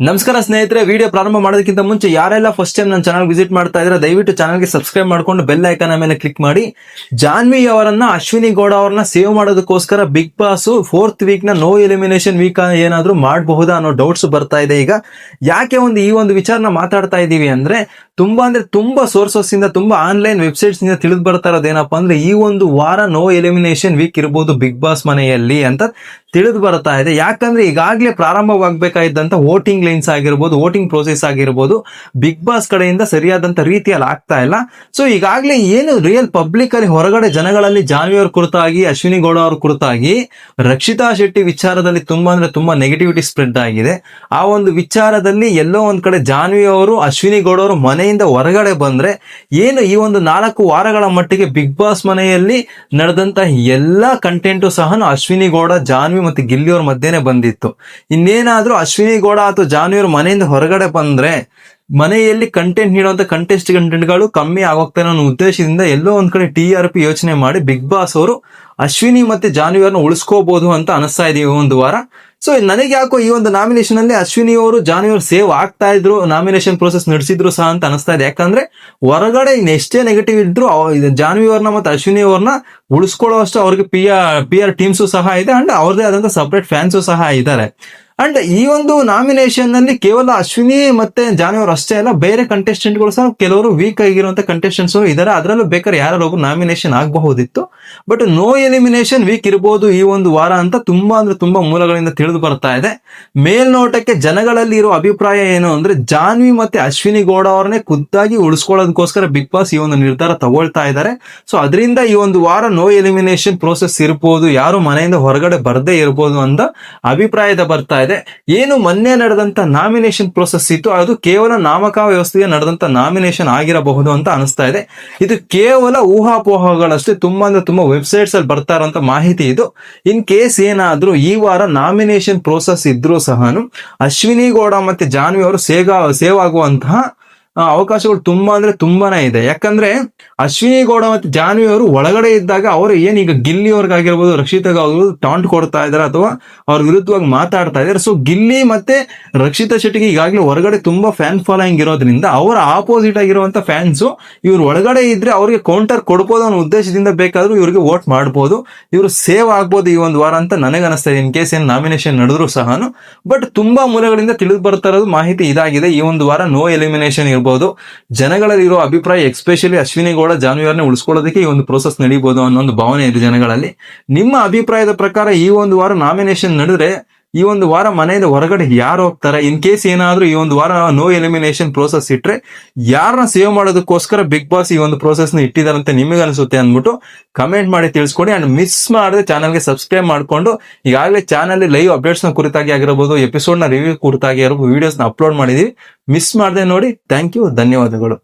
ನಮಸ್ಕಾರ ಸ್ನೇಹಿತರೆ ವಿಡಿಯೋ ಪ್ರಾರಂಭ ಮಾಡೋದಕ್ಕಿಂತ ಮುಂಚೆ ಯಾರೆಲ್ಲ ಫಸ್ಟ್ ಟೈಮ್ ನನ್ನ ಚಾನಲ್ ವಿಸಿಟ್ ಮಾಡ್ತಾ ಇದ್ರೆ ದಯವಿಟ್ಟು ಚಾನಲ್ಗೆ ಸಬ್ಸ್ಕ್ರೈಬ್ ಮಾಡ್ಕೊಂಡು ಬೆಲ್ ಐಕನ್ ಮೇಲೆ ಕ್ಲಿಕ್ ಮಾಡಿ. ಜಾನ್ವಿ ಅವರನ್ನ, ಅಶ್ವಿನಿ ಗೌಡ ಅವರನ್ನ ಸೇವ್ ಮಾಡೋದಕ್ಕೋಸ್ಕರ ಬಿಗ್ ಬಾಸ್ ಫೋರ್ತ್ ವೀಕ್ನ ನೋ ಎಲಿಮಿನೇಷನ್ ವೀಕ್ ಏನಾದ್ರೂ ಮಾಡಬಹುದಾ ಅನ್ನೋ ಡೌಟ್ಸ್ ಬರ್ತಾ ಇದೆ ಈಗ. ಯಾಕೆ ಒಂದು ಈ ಒಂದು ವಿಚಾರನ ಮಾತಾಡ್ತಾ ಇದೀವಿ ಅಂದ್ರೆ, ತುಂಬಾ ಅಂದ್ರೆ ತುಂಬಾ ಸೋರ್ಸಸ್ ಇಂದ, ತುಂಬಾ ಆನ್ಲೈನ್ ವೆಬ್ಸೈಟ್ಸ್ ಇಂದ ತಿಳಿದು ಬರ್ತಾ ಇರೋದೇನಪ್ಪ ಅಂದ್ರೆ ಈ ಒಂದು ವಾರ ನೋ ಎಲಿಮಿನೇಷನ್ ವೀಕ್ ಇರಬಹುದು ಬಿಗ್ ಬಾಸ್ ಮನೆಯಲ್ಲಿ ಅಂತ. ತಿಳಿದು ಬರ್ತಾ ಇದೆ. ಯಾಕಂದ್ರೆ ಈಗಾಗಲೇ ಪ್ರಾರಂಭವಾಗಬೇಕಾಗಿದ್ದಂತ ವೋಟಿಂಗ್ ಲೈನ್ಸ್ ಆಗಿರ್ಬೋದು, ವೋಟಿಂಗ್ ಪ್ರೋಸೆಸ್ ಆಗಿರ್ಬೋದು ಬಿಗ್ ಬಾಸ್ ಕಡೆಯಿಂದ ಸರಿಯಾದಂತ ರೀತಿಯಲ್ಲಿ ಆಗ್ತಾ ಇಲ್ಲ. ಸೊ ಈಗಾಗಲೇ ಏನು ರಿಯಲ್ ಪಬ್ಲಿಕ್ ಅಲ್ಲಿ ಹೊರಗಡೆ ಜನಗಳಲ್ಲಿ ಜಾನ್ವಿ ಅವ್ರ ಕುರಿತಾಗಿ, ಅಶ್ವಿನಿ ಗೌಡ ಅವ್ರ ಕುರಿತಾಗಿ ರಕ್ಷಿತಾ ಶೆಟ್ಟಿ ವಿಚಾರದಲ್ಲಿ ತುಂಬಾ ಅಂದ್ರೆ ತುಂಬಾ ನೆಗೆಟಿವಿಟಿ ಸ್ಪ್ರೆಡ್ ಆಗಿದೆ. ಆ ಒಂದು ವಿಚಾರದಲ್ಲಿ ಎಲ್ಲೋ ಒಂದ್ ಕಡೆ ಜಾನ್ವಿ ಅವರು, ಅಶ್ವಿನಿ ಗೌಡ ಅವರು ಮನೆಯಿಂದ ಹೊರಗಡೆ ಬಂದ್ರೆ ಏನು ಈ ಒಂದು ನಾಲ್ಕು ವಾರಗಳ ಮಟ್ಟಿಗೆ ಬಿಗ್ ಬಾಸ್ ಮನೆಯಲ್ಲಿ ನಡೆದಂತ ಎಲ್ಲಾ ಕಂಟೆಂಟು ಸಹ ಅಶ್ವಿನಿ ಗೌಡ, ಜಾನ್ವಿ ಮತ್ತೆ ಗಿಲ್ಲಿಯವ್ರ ಮಧ್ಯೆನೆ ಬಂದಿತ್ತು. ಇನ್ನೇನಾದ್ರೂ ಅಶ್ವಿನಿ ಗೌಡ ಅಥವಾ ಜಾನ್ವಿ ಅವ್ರ ಮನೆಯಿಂದ ಹೊರಗಡೆ ಬಂದ್ರೆ ಮನೆಯಲ್ಲಿ ಕಂಟೆಂಟ್ ನೀಡುವಂತ ಕಂಟೆಸ್ಟ್ ಕಂಟೆಂಟ್ಗಳು ಕಮ್ಮಿ ಆಗೋಗ್ತಾನೆ ಅನ್ನೋ ಉದ್ದೇಶದಿಂದ ಎಲ್ಲೋ ಒಂದ್ ಕಡೆ ಟಿ ಆರ್ ಪಿ ಯೋಚನೆ ಮಾಡಿ ಬಿಗ್ ಬಾಸ್ ಅವರು ಅಶ್ವಿನಿ ಮತ್ತೆ ಜಾನ್ವಿ ಅವ್ರನ್ನ ಉಳಿಸ್ಕೋಬಹುದು ಅಂತ ಅನಿಸ್ತಾ ಇದೆ ಈ ಒಂದು ವಾರ. ಸೊ ನನಗೆ ಯಾಕೋ ಈ ಒಂದು ನಾಮಿನೇಷನ್ ಅಲ್ಲಿ ಅಶ್ವಿನಿ ಅವರು, ಜಾನ್ವಿ ಅವರು ಸೇವ್ ಆಗ್ತಾ ಇದ್ರು ನಾಮಿನೇಷನ್ ಪ್ರೋಸೆಸ್ ನಡೆಸಿದ್ರು ಸಹ ಅಂತ ಅನಿಸ್ತಾ ಇದೆ. ಯಾಕಂದ್ರೆ ಹೊರಗಡೆ ಎಷ್ಟೇ ನೆಗೆಟಿವ್ ಇದ್ರು ಜಾನ್ವಿ ಮತ್ತೆ ಅಶ್ವಿನಿ ಅವ್ರನ್ನ ಉಳಿಸ್ಕೊಳ್ಳೋ ಅಷ್ಟು ಅವ್ರಿಗೆ P R P R teams ಸಹ ಇದೆ ಅಂಡ್ ಅವ್ರದೇ ಆದಂತ ಸಪ್ರೇಟ್ ಫ್ಯಾನ್ಸು ಸಹ ಇದ್ದಾರೆ. ಅಂಡ್ ಈ ಒಂದು ನಾಮಿನೇಷನ್ನಲ್ಲಿ ಕೇವಲ ಅಶ್ವಿನಿ ಮತ್ತೆ ಜಾನ್ವಿ ಅಷ್ಟೇ ಅಲ್ಲ, ಬೇರೆ ಕಂಟೆಸ್ಟೆಂಟ್ಗಳು ಸಹ ಕೆಲವರು ವೀಕ್ ಆಗಿರುವಂತ ಕಂಟೆಸ್ಟೆಂಟ್ಸ್ ಇದಾರೆ ಅದರಲ್ಲೂ ಬೇಕಾದ್ರೆ ಯಾರು ನಾಮಿನೇಷನ್ ಆಗಬಹುದಿತ್ತು. ಬಟ್ ನೋ ಎಲಿಮಿನೇಷನ್ ವೀಕ್ ಇರಬಹುದು ಈ ಒಂದು ವಾರ ಅಂತ ತುಂಬಾ ಅಂದ್ರೆ ತುಂಬಾ ಮೂಲಗಳಿಂದ ತಿಳಿದು ಬರ್ತಾ ಇದೆ. ಮೇಲ್ನೋಟಕ್ಕೆ ಜನಗಳಲ್ಲಿ ಇರೋ ಅಭಿಪ್ರಾಯ ಏನು ಅಂದ್ರೆ, ಜಾನ್ವಿ ಮತ್ತೆ ಅಶ್ವಿನಿ ಗೌಡ ಅವ್ರನ್ನೇ ಖುದ್ದಾಗಿ ಉಳಿಸ್ಕೊಳ್ಳೋದಕ್ಕೋಸ್ಕರ ಬಿಗ್ ಬಾಸ್ ಈ ಒಂದು ನಿರ್ಧಾರ ತಗೊಳ್ತಾ ಇದ್ದಾರೆ. ಸೊ ಅದರಿಂದ ಈ ಒಂದು ವಾರ ನೋ ಎಲಿಮಿನೇಷನ್ ಪ್ರೋಸೆಸ್ ಇರಬಹುದು ಯಾರು ಮನೆಯಿಂದ ಹೊರಗಡೆ ಬರದೇ ಇರಬಹುದು ಅಂತ ಅಭಿಪ್ರಾಯದ ಬರ್ತಾ ಇದೆ. ಏನು ಮೊನ್ನೆ ನಡೆದಂತ ನಾಮಿನೇಷನ್ ಪ್ರೋಸೆಸ್ ಇತ್ತು, ಅದು ಕೇವಲ ನಾಮಕ ವ್ಯವಸ್ಥೆಗೆ ನಡೆದಂತ ನಾಮಿನೇಷನ್ ಆಗಿರಬಹುದು ಅಂತ ಅನಿಸ್ತಾ ಇದೆ. ಇದು ಕೇವಲ ಊಹಾಪೋಹಗಳಷ್ಟೇ, ತುಂಬಾ ಅಂದ್ರೆ ತುಂಬಾ ವೆಬ್ಸೈಟ್ಸ್ ಅಲ್ಲಿ ಬರ್ತಾ ಇರೋಂತ ಮಾಹಿತಿ ಇದು. ಇನ್ ಕೇಸ್ ಏನಾದ್ರೂ ಈ ವಾರ ನಾಮಿನೇಷನ್ ಪ್ರೋಸೆಸ್ ಇದ್ರೂ ಸಹ ಅಶ್ವಿನಿ ಗೌಡ ಮತ್ತೆ ಜಾನ್ವಿ ಅವರು ಸೇಗ ಸೇವ್ ಆಗುವಂತಹ ಅವಕಾಶಗಳು ತುಂಬಾ ಅಂದ್ರೆ ತುಂಬಾನೇ ಇದೆ. ಯಾಕಂದ್ರೆ ಅಶ್ವಿನಿ ಗೌಡ ಮತ್ತೆ ಜಾನ್ವಿ ಅವರು ಒಳಗಡೆ ಇದ್ದಾಗ ಅವರು ಏನ್ ಈಗ ಗಿಲ್ಲಿ ಅವ್ರಿಗಾಗಿರ್ಬೋದು, ರಕ್ಷಿತಾಗ ಟಾಂಟ್ ಕೊಡ್ತಾ ಇದಾರೆ ಅಥವಾ ಅವ್ರ ವಿರುದ್ಧವಾಗಿ ಮಾತಾಡ್ತಾ ಇದಾರೆ. ಸೊ ಗಿಲ್ಲಿ ಮತ್ತೆ ರಕ್ಷಿತಾ ಶೆಟ್ಟಿಗೆ ಈಗಾಗಲೇ ಹೊರಗಡೆ ತುಂಬಾ ಫ್ಯಾನ್ ಫಾಲೋಯಿಂಗ್ ಇರೋದ್ರಿಂದ ಅವರ ಆಪೋಸಿಟ್ ಆಗಿರುವಂತ ಫ್ಯಾನ್ಸ್ ಇವ್ರು ಒಳಗಡೆ ಇದ್ರೆ ಅವ್ರಿಗೆ ಕೌಂಟರ್ ಕೊಡ್ಬೋದು ಅನ್ನೋ ಉದ್ದೇಶದಿಂದ ಬೇಕಾದ್ರೂ ಇವ್ರಿಗೆ ವೋಟ್ ಮಾಡ್ಬೋದು. ಇವರು ಸೇವ್ ಆಗ್ಬೋದು ಈ ಒಂದು ವಾರ ಅಂತ ನನಗೆ ಅನಿಸ್ತಾ ಇನ್ ಕೇಸ್ ಏನ್ ನಾಮಿನೇಷನ್ ನಡೆದ್ರು ಸಹ ಬಟ್ ತುಂಬಾ ಮೂಲಗಳಿಂದ ತಿಳಿದು ಬರ್ತಾ ಇರೋದು ಮಾಹಿತಿ ಇದಾಗಿದೆ. ಈ ಒಂದು ವಾರ ನೋ ಎಲಿಮಿನೇಷನ್ ಜನಗಳಲ್ಲಿ ಇರೋ ಅಭಿಪ್ರಾಯ ಎಕ್ಸ್ಪೆಷಲಿ ಅಶ್ವಿನಿ ಗೌಡ ಜಾನ್ವಿಯರ್ನೇ ಉಳಿಸ್ಕೊಳ್ಳೋದಕ್ಕೆ ಈ ಒಂದು ಪ್ರೋಸೆಸ್ ನಡೀಬಹುದು ಅನ್ನೋ ಒಂದು ಭಾವನೆ ಇದೆ ಜನಗಳಲ್ಲಿ. ನಿಮ್ಮ ಅಭಿಪ್ರಾಯದ ಪ್ರಕಾರ ಈ ಒಂದು ವಾರ ನಾಮಿನೇಷನ್ ನಡೆದ್ರೆ ಈ ಒಂದು ವಾರ ಮನೆಯಿಂದ ಹೊರಗಡೆ ಯಾರು ಹೋಗ್ತಾರೆ? ಇನ್ ಕೇಸ್ ಏನಾದ್ರೂ ಈ ಒಂದು ವಾರ ನೋ ಎಲಿಮಿನೇಷನ್ ಪ್ರೋಸೆಸ್ ಇಟ್ರೆ ಯಾರನ್ನ ಸೇವ್ ಮಾಡೋದಕ್ಕೋಸ್ಕರ ಬಿಗ್ ಬಾಸ್ ಈ ಒಂದು ಪ್ರೋಸೆಸ್ನ ಅಂತ ನಿಮಗೆ ಅನಿಸುತ್ತೆ ಅಂದ್ಬಿಟ್ಟು ಕಮೆಂಟ್ ಮಾಡಿ ತಿಳಿಸ್ಕೊಡಿ ಅಂಡ್ ಮಿಸ್ ಮಾಡದೆ ಚಾನಲ್ಗೆ ಸಬ್ಸ್ಕ್ರೈಬ್ ಮಾಡ್ಕೊಂಡು ಈಗಾಗಲೇ ಚಾನಲ್ ಲೈವ್ ಅಪ್ಡೇಟ್ಸ್ನ ಕುರಿತಾಗಿ ಆಗಿರಬಹುದು ಎಪಿಸೋಡ್ನ ರಿವ್ಯೂ ಕುರಿತಾಗಿ ಆಗಿರಬಹುದು ವಿಡಿಯೋಸ್ನ ಅಪ್ಲೋಡ್ ಮಾಡಿದೀವಿ. ಮಿಸ್ ಮಾಡದೆ ನೋಡಿ. ಥ್ಯಾಂಕ್ ಯು ಧನ್ಯವಾದಗಳು.